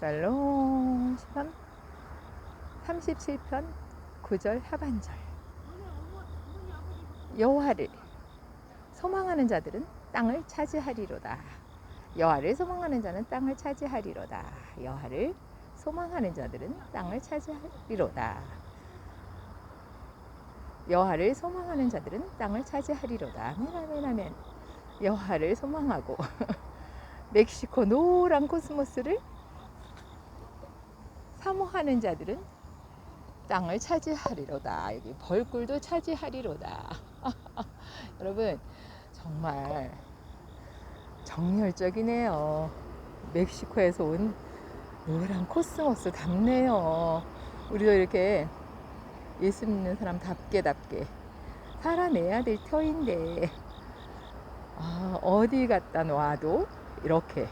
압살롬 시편 37편 9절 하반절 여호와를 소망하는 자들은 땅을 차지하리로다. 여호와를 소망하는 자는 땅을 차지하리로다. 여호와를 소망하는 자들은 땅을 차지하리로다. 여호와를 소망하는 자들은 땅을 차지하리로다. 아멘. 여호와를 소망하고 멕시코 노란 코스모스를 사모하는 자들은 땅을 차지하리로다. 여기 벌꿀도 차지하리로다. 여러분 정말 정열적이네요. 멕시코에서 온 노란 코스모스 답네요. 우리도 이렇게 예수 믿는 사람답게 답게 살아내야 될 터인데 아, 어디 갔다 놔도 이렇게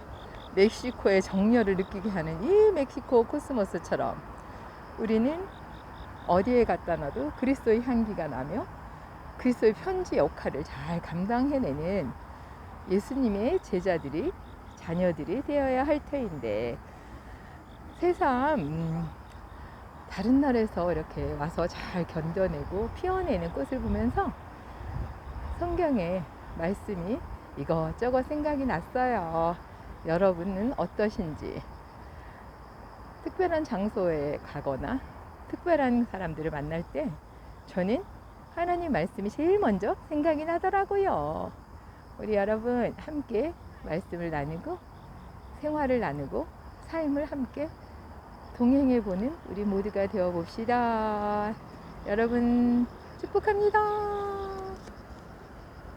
멕시코의 정열을 느끼게 하는 이 멕시코 코스모스처럼 우리는 어디에 갖다 놔도 그리스도의 향기가 나며 그리스도의 편지 역할을 잘 감당해내는 예수님의 제자들이 자녀들이 되어야 할 터인데 새삼 음, 다른 나라에서 이렇게 와서 잘 견뎌내고 피워내는 꽃을 보면서 성경에 말씀이 이것저것 생각이 났어요. 여러분은 어떠신지 특별한 장소에 가거나 특별한 사람들을 만날 때 저는 하나님 말씀이 제일 먼저 생각이 나더라고요. 우리 여러분 함께 말씀을 나누고 생활을 나누고 삶을 함께 동행해 보는 우리 모두가 되어 봅시다. 여러분 축복합니다.